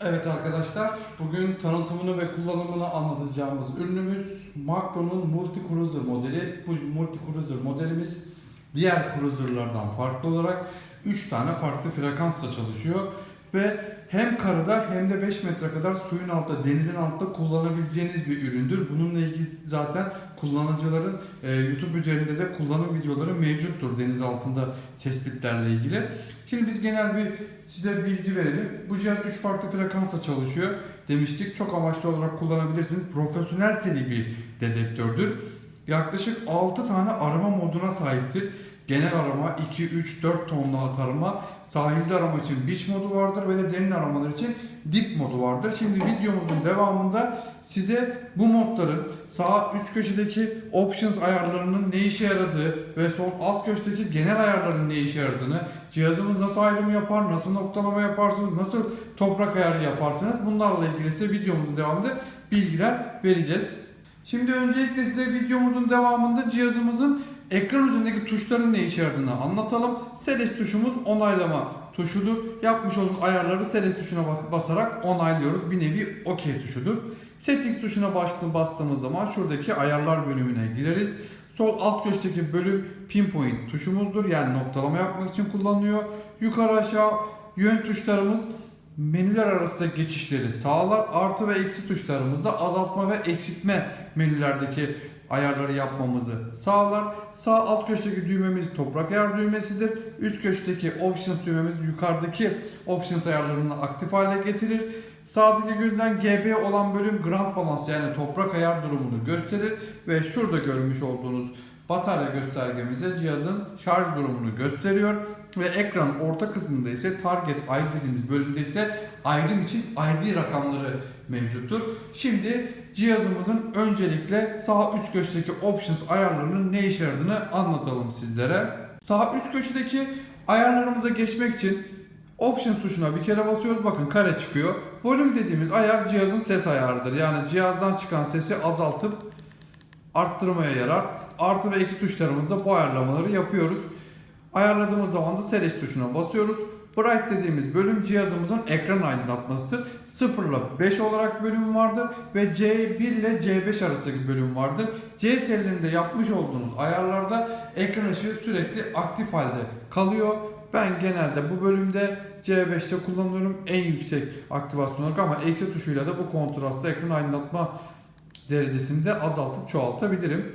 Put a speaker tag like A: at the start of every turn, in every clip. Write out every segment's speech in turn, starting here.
A: Evet arkadaşlar, bugün tanıtımını ve kullanımını anlatacağımız ürünümüz Macron'un Multi Cruiser modeli. Bu Multi Cruiser modelimiz diğer cruiserlardan farklı olarak 3 tane farklı frekansla çalışıyor ve hem karada hem de 5 metre kadar suyun altında, denizin altında kullanabileceğiniz bir üründür. Bununla ilgili zaten kullanıcıların e, YouTube üzerinde de kullanım videoları mevcuttur deniz altında tespitlerle ilgili. Şimdi biz genel bir size bilgi verelim. Bu cihaz 3 farklı frekansla çalışıyor demiştik. Çok amaçlı olarak kullanabilirsiniz. Profesyonel seri bir dedektördür. Yaklaşık 6 tane arama moduna sahiptir. Genel arama 2, 3, 4 tonlu arama, sahilde arama için beach modu vardır ve de derin aramalar için deep modu vardır. Şimdi videomuzun devamında size bu modların sağ üst köşedeki options ayarlarının ne işe yaradığı ve sol alt köşedeki genel ayarların ne işe yaradığını, cihazımız nasıl ayrım yapar, nasıl noktalama yaparsınız, nasıl toprak ayarı yaparsınız bunlarla ilgili size videomuzun devamında bilgiler vereceğiz. Şimdi öncelikle size videomuzun devamında cihazımızın ekran üzerindeki tuşların ne işe yaradığını anlatalım. Seles tuşumuz onaylama tuşudur. Yapmış olduğumuz ayarları Seles tuşuna basarak onaylıyoruz. Bir nevi OK tuşudur. Settings tuşuna bastığım- bastığımız zaman şuradaki ayarlar bölümüne gireriz. Sol alt köşedeki bölüm pinpoint tuşumuzdur. Yani noktalama yapmak için kullanılıyor. Yukarı aşağı yön tuşlarımız menüler arasında geçişleri sağlar. Artı ve eksi tuşlarımızda azaltma ve eksiltme menülerdeki ayarları yapmamızı sağlar. Sağ alt köşedeki düğmemiz toprak ayar düğmesidir. Üst köşedeki options düğmemiz yukarıdaki options ayarlarını aktif hale getirir. Sağdaki görülen GB olan bölüm ground balance yani toprak ayar durumunu gösterir ve şurada görmüş olduğunuz batarya göstergemize cihazın şarj durumunu gösteriyor ve ekran orta kısmında ise target ID dediğimiz bölümde ise ayrım için ID rakamları mevcuttur. Şimdi cihazımızın öncelikle sağ üst köşedeki options ayarlarının ne işe yaradığını anlatalım sizlere. Sağ üst köşedeki ayarlarımıza geçmek için Options tuşuna bir kere basıyoruz. Bakın kare çıkıyor. Volüm dediğimiz ayar cihazın ses ayarıdır. Yani cihazdan çıkan sesi azaltıp arttırmaya yarar. Artı ve eksi tuşlarımızda bu ayarlamaları yapıyoruz. Ayarladığımız zaman da Select tuşuna basıyoruz. Bright dediğimiz bölüm cihazımızın ekran aydınlatmasıdır. 0 ile 5 olarak bölüm vardır ve C1 ile C5 arasındaki bölüm vardır. C serilerinde yapmış olduğunuz ayarlarda ekran ışığı sürekli aktif halde kalıyor. Ben genelde bu bölümde C5'te kullanıyorum en yüksek aktivasyon olarak ama eksi tuşuyla da bu kontrastlı ekran aydınlatma derecesini de azaltıp çoğaltabilirim.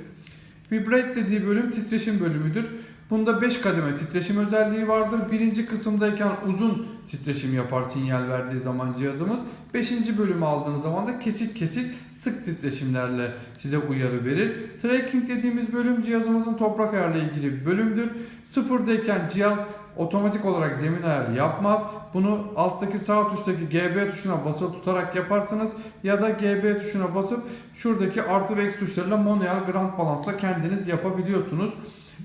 A: Vibrate dediği bölüm titreşim bölümüdür. Bunda 5 kademe titreşim özelliği vardır. Birinci kısımdayken uzun titreşim yapar sinyal verdiği zaman cihazımız. Beşinci bölümü aldığınız zaman da kesik kesik sık titreşimlerle size uyarı verir. Tracking dediğimiz bölüm cihazımızın toprak ayarla ilgili bir bölümdür. Sıfırdayken cihaz otomatik olarak zemin ayarı yapmaz. Bunu alttaki sağ tuştaki GB tuşuna basılı tutarak yaparsınız ya da GB tuşuna basıp şuradaki artı ve eksi tuşlarıyla manuel ground balance'la kendiniz yapabiliyorsunuz.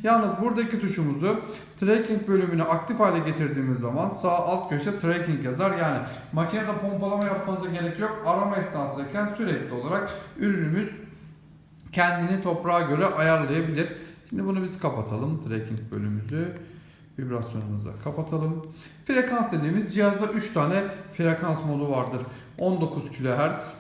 A: Yalnız buradaki tuşumuzu tracking bölümünü aktif hale getirdiğimiz zaman sağ alt köşe tracking yazar. Yani makinede pompalama yapmanıza gerek yok. Arama esnasındayken sürekli olarak ürünümüz kendini toprağa göre ayarlayabilir. Şimdi bunu biz kapatalım. Tracking bölümümüzü vibrasyonumuza kapatalım. Frekans dediğimiz cihazda 3 tane frekans modu vardır. 19 kHz,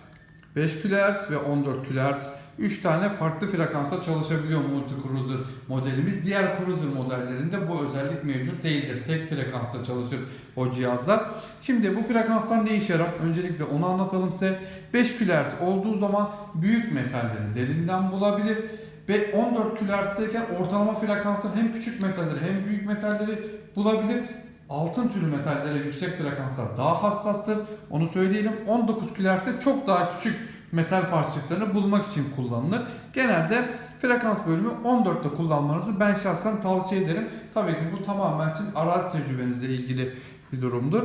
A: 5 kHz ve 14 kHz. 3 tane farklı frekansta çalışabiliyor Multi Cruiser modelimiz. Diğer Cruiser modellerinde bu özellik mevcut değildir. Tek frekansta çalışır o cihazlar. Şimdi bu frekanslar ne işe yarar? Öncelikle onu anlatalım size. 5 kHz olduğu zaman büyük metalleri derinden bulabilir ve 14 kHz'deyken ortalama frekanslar hem küçük metalleri hem büyük metalleri bulabilir. Altın türü metallere yüksek frekanslar daha hassastır. Onu söyleyelim. 19 kHz'de çok daha küçük metal parçacıklarını bulmak için kullanılır. Genelde frekans bölümü 14'te kullanmanızı ben şahsen tavsiye ederim. Tabii ki bu tamamen sizin arazi tecrübenizle ilgili bir durumdur.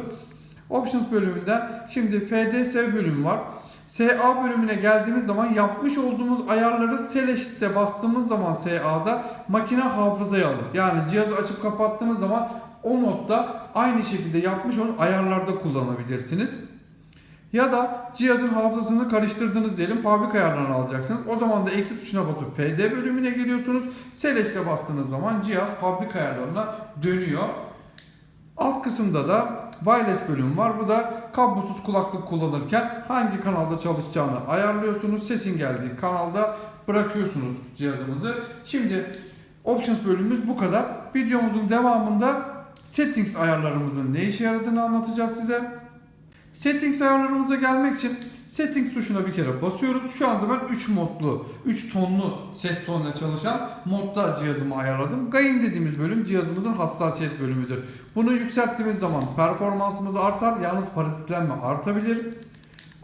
A: Options bölümünden şimdi FDS bölümü var. SA bölümüne geldiğimiz zaman yapmış olduğumuz ayarları Select'te bastığımız zaman SA'da makine hafızaya alır. Yani cihazı açıp kapattığınız zaman o modda aynı şekilde yapmış olan ayarlarda kullanabilirsiniz. Ya da cihazın hafızasını karıştırdınız diyelim fabrika ayarlarını alacaksınız. O zaman da eksi tuşuna basıp FD bölümüne geliyorsunuz. Select'e bastığınız zaman cihaz fabrika ayarlarına dönüyor. Alt kısımda da wireless bölümü var. Bu da kablosuz kulaklık kullanırken hangi kanalda çalışacağını ayarlıyorsunuz. Sesin geldiği kanalda bırakıyorsunuz cihazımızı. Şimdi options bölümümüz bu kadar. Videomuzun devamında settings ayarlarımızın ne işe yaradığını anlatacağız size. Settings ayarlarımıza gelmek için Settings tuşuna bir kere basıyoruz. Şu anda ben 3 modlu, 3 tonlu ses tonuyla çalışan modda cihazımı ayarladım. Gain dediğimiz bölüm cihazımızın hassasiyet bölümüdür. Bunu yükselttiğimiz zaman performansımız artar. Yalnız parazitlenme artabilir.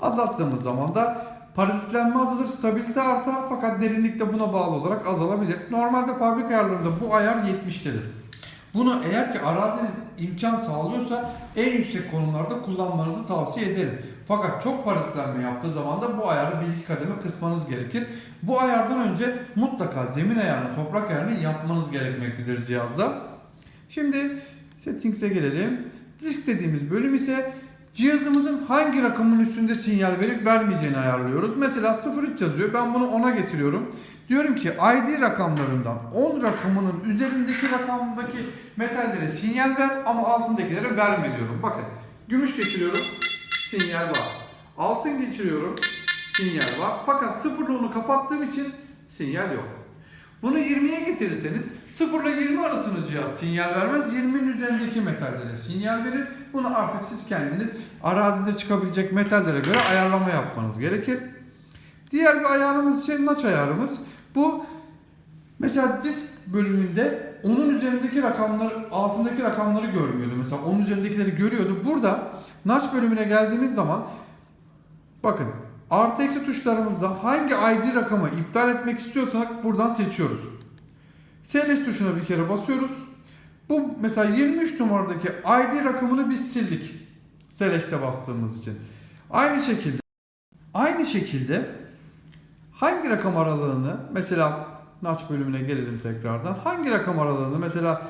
A: Azalttığımız zaman da parazitlenme azalır, stabilite artar fakat derinlik de buna bağlı olarak azalabilir. Normalde fabrika ayarlarında bu ayar 70'tedir. Bunu eğer ki araziniz imkan sağlıyorsa en yüksek konumlarda kullanmanızı tavsiye ederiz. Fakat çok parazitlenme yaptığı zaman da bu ayarı bir iki kademe kısmanız gerekir. Bu ayardan önce mutlaka zemin ayarını, toprak ayarını yapmanız gerekmektedir cihazda. Şimdi settings'e gelelim. Disk dediğimiz bölüm ise cihazımızın hangi rakamın üstünde sinyal verip vermeyeceğini ayarlıyoruz. Mesela 03 yazıyor. Ben bunu 10'a getiriyorum. Diyorum ki ID rakamlarından 10 rakamının üzerindeki rakamdaki metallere sinyal ver ama altındakilere verme diyorum. Bakın gümüş geçiriyorum sinyal var. Altın geçiriyorum sinyal var. Fakat sıfırla onu kapattığım için sinyal yok. Bunu 20'ye getirirseniz 0 ile 20 arasında cihaz sinyal vermez. 20'nin üzerindeki metallere sinyal verir. Bunu artık siz kendiniz arazide çıkabilecek metallere göre ayarlama yapmanız gerekir. Diğer bir ayarımız şey notch ayarımız. Bu mesela disk bölümünde onun üzerindeki rakamları altındaki rakamları görmüyordu. Mesela onun üzerindekileri görüyordu. Burada notch bölümüne geldiğimiz zaman bakın artı eksi tuşlarımızda hangi ID rakamı iptal etmek istiyorsak buradan seçiyoruz. SLS tuşuna bir kere basıyoruz. Bu mesela 23 numaradaki ID rakamını biz sildik. SLS'e bastığımız için. Aynı şekilde aynı şekilde hangi rakam aralığını mesela notch bölümüne gelelim tekrardan. Hangi rakam aralığını mesela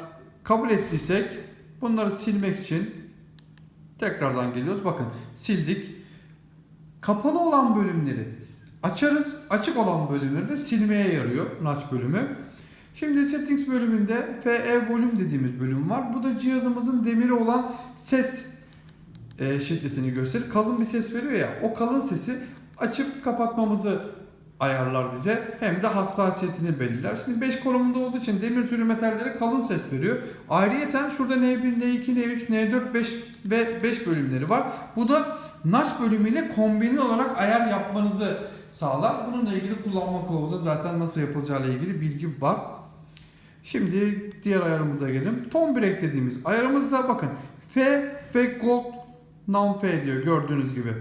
A: kabul ettiysek bunları silmek için tekrardan geliyoruz. Bakın sildik. Kapalı olan bölümleri açarız. Açık olan bölümleri de silmeye yarıyor notch bölümü. Şimdi settings bölümünde FE volüm dediğimiz bölüm var. Bu da cihazımızın demiri olan ses e, şiddetini gösterir. Kalın bir ses veriyor ya o kalın sesi açıp kapatmamızı ayarlar bize hem de hassasiyetini belirler. Şimdi 5 konumunda olduğu için demir türü metallere kalın ses veriyor. Ayrıyeten şurada N1, N2, N3, N4, 5 ve 5 bölümleri var. Bu da notch bölümüyle kombinli olarak ayar yapmanızı sağlar. Bununla ilgili kullanma kılavuzda zaten nasıl yapılacağı ile ilgili bilgi var. Şimdi diğer ayarımıza gelelim. Tone break dediğimiz ayarımızda bakın F ve Gold non F diyor gördüğünüz gibi.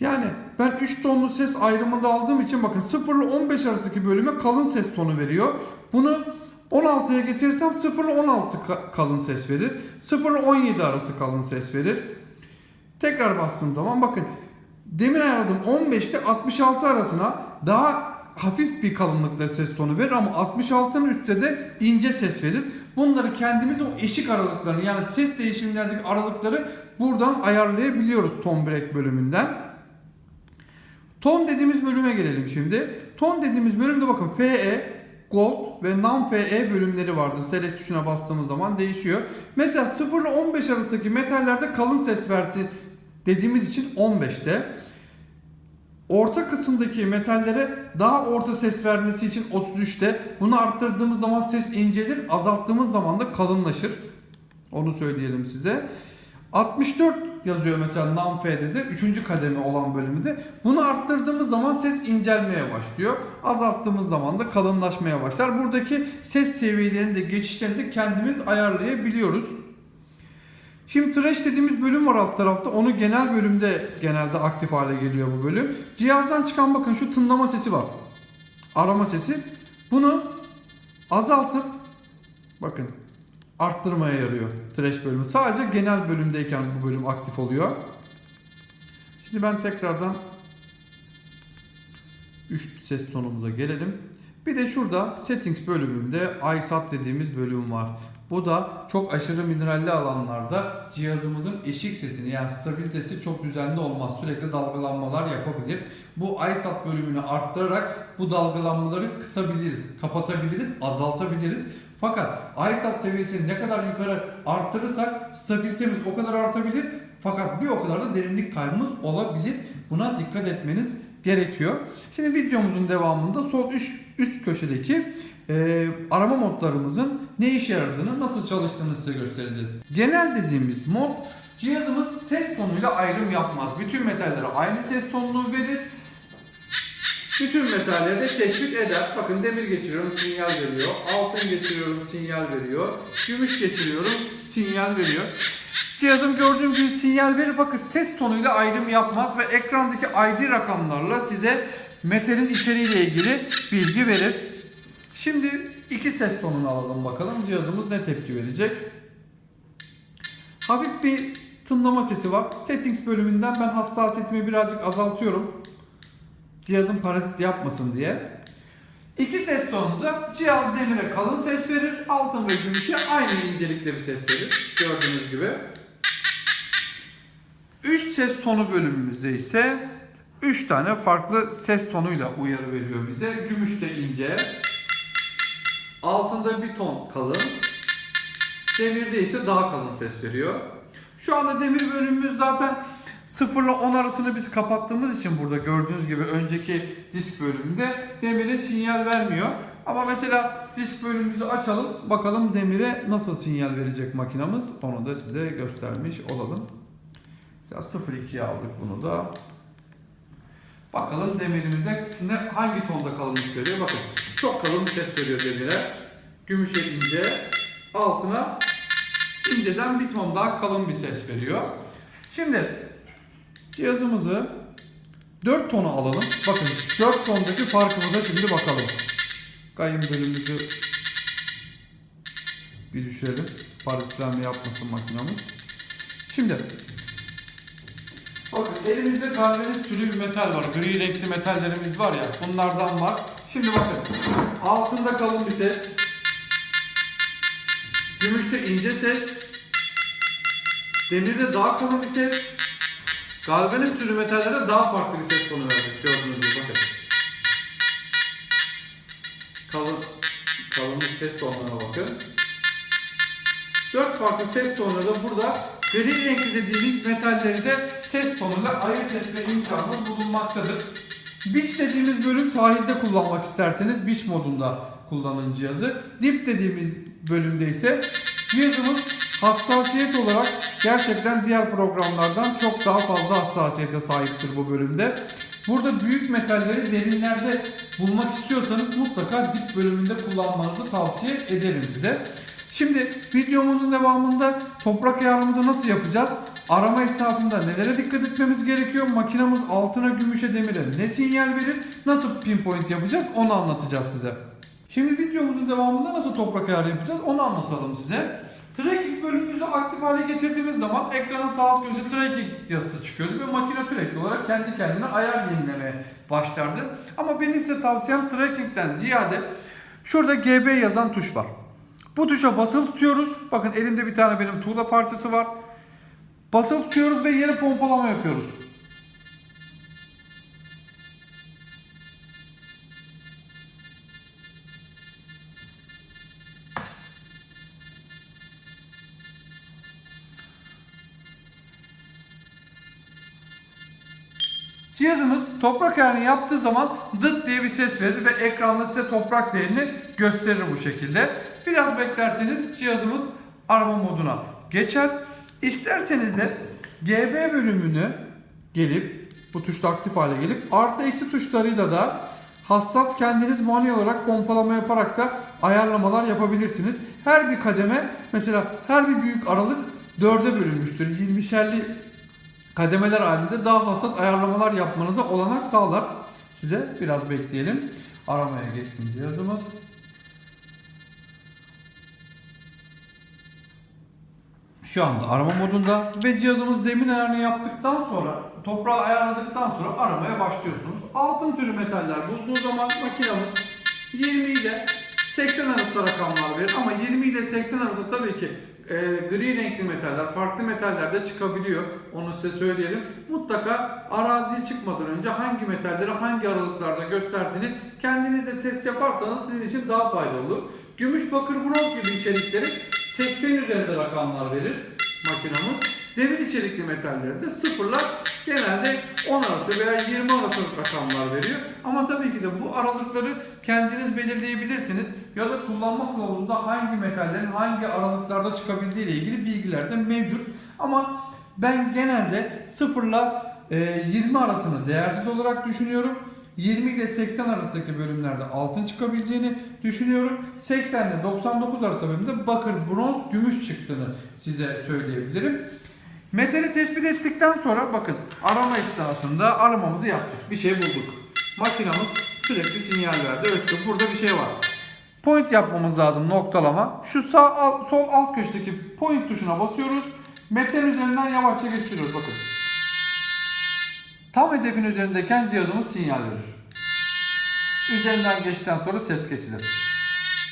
A: Yani ben 3 tonlu ses ayrımında aldığım için bakın 0 ile 15 arasındaki bölüme kalın ses tonu veriyor. Bunu 16'ya getirirsem 0 ile 16 ka- kalın ses verir. 0 ile 17 arası kalın ses verir. Tekrar bastığım zaman bakın demin ayarladım 15 ile 66 arasına daha hafif bir kalınlıkta ses tonu verir ama 66'nın üstte de ince ses verir. Bunları kendimiz o eşik aralıklarını yani ses değişimlerdeki aralıkları buradan ayarlayabiliyoruz tone break bölümünden. Ton dediğimiz bölüme gelelim şimdi. Ton dediğimiz bölümde bakın FE, Gold ve non-FE bölümleri vardır. Select tuşuna bastığımız zaman değişiyor. Mesela 0 ile 15 arasındaki metallerde kalın ses versi dediğimiz için 15'te. Orta kısımdaki metallere daha orta ses vermesi için 33'te. Bunu arttırdığımız zaman ses incelir, azalttığımız zaman da kalınlaşır. Onu söyleyelim size. 64 yazıyor mesela non-F'de de 3. kademe olan bölümünde. Bunu arttırdığımız zaman ses incelmeye başlıyor. Azalttığımız zaman da kalınlaşmaya başlar. Buradaki ses seviyelerini de geçişlerini de kendimiz ayarlayabiliyoruz. Şimdi trash dediğimiz bölüm var alt tarafta. Onu genel bölümde genelde aktif hale geliyor bu bölüm. Cihazdan çıkan bakın şu tınlama sesi var. Arama sesi. Bunu azaltıp bakın arttırmaya yarıyor trash bölümü. Sadece genel bölümdeyken bu bölüm aktif oluyor. Şimdi ben tekrardan 3 ses tonumuza gelelim. Bir de şurada settings bölümünde iSat dediğimiz bölüm var. Bu da çok aşırı mineralli alanlarda cihazımızın eşik sesini yani stabilitesi çok düzenli olmaz. Sürekli dalgalanmalar yapabilir. Bu iSat bölümünü arttırarak bu dalgalanmaları kısabiliriz, kapatabiliriz, azaltabiliriz. Fakat iSat seviyesini ne kadar yukarı arttırırsak stabilitemiz o kadar artabilir. Fakat bir o kadar da derinlik kaybımız olabilir. Buna dikkat etmeniz gerekiyor. Şimdi videomuzun devamında sol üst, üst köşedeki e, arama modlarımızın ne işe yaradığını, nasıl çalıştığını size göstereceğiz. Genel dediğimiz mod cihazımız ses tonuyla ayrım yapmaz. Bütün metallere aynı ses tonunu verir. Bütün metalleri de tespit eder. Bakın demir geçiriyorum sinyal veriyor. Altın geçiriyorum sinyal veriyor. Gümüş geçiriyorum sinyal veriyor. Cihazım gördüğüm gibi sinyal verir fakat ses tonuyla ayrım yapmaz ve ekrandaki ID rakamlarla size metalin içeriğiyle ilgili bilgi verir. Şimdi iki ses tonunu alalım bakalım cihazımız ne tepki verecek. Hafif bir tınlama sesi var. Settings bölümünden ben hassasiyetimi birazcık azaltıyorum. Cihazın parazit yapmasın diye. İki ses tonunda cihaz demire kalın ses verir. Altın ve gümüşe aynı incelikte bir ses verir. Gördüğünüz gibi. Üç ses tonu bölümümüzde ise 3 tane farklı ses tonuyla uyarı veriyor bize. Gümüşte ince, altında bir ton kalın, demirde ise daha kalın ses veriyor. Şu anda demir bölümümüz zaten 0 ile 10 arasını biz kapattığımız için burada gördüğünüz gibi önceki disk bölümünde demire sinyal vermiyor. Ama mesela disk bölümümüzü açalım. Bakalım demire nasıl sinyal verecek makinamız. Onu da size göstermiş olalım. Mesela 0.2'ye aldık bunu da. Bakalım demirimize ne, hangi tonda kalınlık veriyor. Bakın çok kalın bir ses veriyor demire. Gümüşe ince, altına inceden bir ton daha kalın bir ses veriyor. Şimdi cihazımızı 4 tonu alalım. Bakın 4 tondaki farkımıza şimdi bakalım. Kayın bölümümüzü bir düşürelim. Parazitlenme yapmasın makinamız. Şimdi Bakın elimizde galvaniz türü bir metal var. Gri renkli metallerimiz var ya. Bunlardan var. Şimdi bakın. Altında kalın bir ses. Gümüşte ince ses. Demirde daha kalın bir ses. Galvaniz türü metallerde daha farklı bir ses tonu verdik. Gördüğünüz gibi bakın. Kalın, kalınlık ses tonlarına bakın. Dört farklı ses tonları da burada gri renkli dediğimiz metalleri de ses tonuyla ayırt etme imkanımız bulunmaktadır. Beach dediğimiz bölüm sahilde kullanmak isterseniz beach modunda kullanın cihazı. Dip dediğimiz bölümde ise cihazımız hassasiyet olarak gerçekten diğer programlardan çok daha fazla hassasiyete sahiptir bu bölümde. Burada büyük metalleri derinlerde bulmak istiyorsanız mutlaka dip bölümünde kullanmanızı tavsiye ederim size. Şimdi videomuzun devamında toprak ayarımızı nasıl yapacağız? Arama esnasında nelere dikkat etmemiz gerekiyor? Makinamız altına, gümüşe, demire ne sinyal verir? Nasıl pinpoint yapacağız? Onu anlatacağız size. Şimdi videomuzun devamında nasıl toprak ayarı yapacağız? Onu anlatalım size. Tracking bölümümüzü aktif hale getirdiğimiz zaman ekranın sağ alt köşesi tracking yazısı çıkıyordu ve makine sürekli olarak kendi kendine ayar yenilemeye başlardı. Ama benim size tavsiyem tracking'den ziyade şurada GB yazan tuş var. Bu tuşa basılı tutuyoruz. Bakın elimde bir tane benim tuğla parçası var. Basılı tutuyoruz ve yere pompalama yapıyoruz. Cihazımız toprak ayarını yaptığı zaman dıt diye bir ses verir ve ekranda size toprak değerini gösterir bu şekilde. Biraz beklerseniz cihazımız arama moduna geçer. İsterseniz de GB bölümünü gelip bu tuşla aktif hale gelip artı eksi tuşlarıyla da hassas kendiniz manuel olarak pompalama yaparak da ayarlamalar yapabilirsiniz. Her bir kademe mesela her bir büyük aralık dörde bölünmüştür. 20'şerli kademeler halinde daha hassas ayarlamalar yapmanıza olanak sağlar. Size biraz bekleyelim. Aramaya geçsin cihazımız. Şu anda arama modunda ve cihazımız zemin ayarını yaptıktan sonra toprağı ayarladıktan sonra aramaya başlıyorsunuz. Altın türü metaller bulduğu zaman makinamız 20 ile 80 arasında rakamlar verir ama 20 ile 80 arasında tabii ki e, gri renkli metaller, farklı metaller de çıkabiliyor. Onu size söyleyelim. Mutlaka araziye çıkmadan önce hangi metalleri hangi aralıklarda gösterdiğini kendinize test yaparsanız sizin için daha faydalı olur. Gümüş, bakır, bronz gibi içerikleri 80 üzerinde rakamlar verir makinamız. Demir içerikli metallerde sıfırla genelde 10 arası veya 20 arası rakamlar veriyor. Ama tabii ki de bu aralıkları kendiniz belirleyebilirsiniz. Ya da kullanma kılavuzunda hangi metallerin hangi aralıklarda çıkabildiği ile ilgili bilgiler de mevcut. Ama ben genelde sıfırla e, 20 arasını değersiz olarak düşünüyorum. 20 ile 80 arasındaki bölümlerde altın çıkabileceğini düşünüyorum. 80 ile 99 arası bölümde bakır, bronz, gümüş çıktığını size söyleyebilirim. Metali tespit ettikten sonra bakın arama esnasında aramamızı yaptık. Bir şey bulduk. Makinamız sürekli sinyal verdi. Evet burada bir şey var. Point yapmamız lazım noktalama. Şu sağ alt, sol alt köşedeki point tuşuna basıyoruz. Metal üzerinden yavaşça geçiriyoruz bakın. Tam hedefin üzerindeyken cihazımız sinyal verir. Üzerinden geçtikten sonra ses kesilir.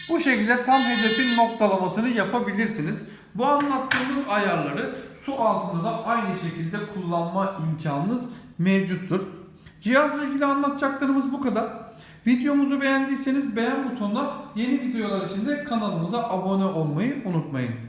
A: Bu şekilde tam hedefin noktalamasını yapabilirsiniz. Bu anlattığımız ayarları su altında da aynı şekilde kullanma imkanınız mevcuttur. Cihazla ilgili anlatacaklarımız bu kadar. Videomuzu beğendiyseniz beğen butonuna yeni videolar için de kanalımıza abone olmayı unutmayın.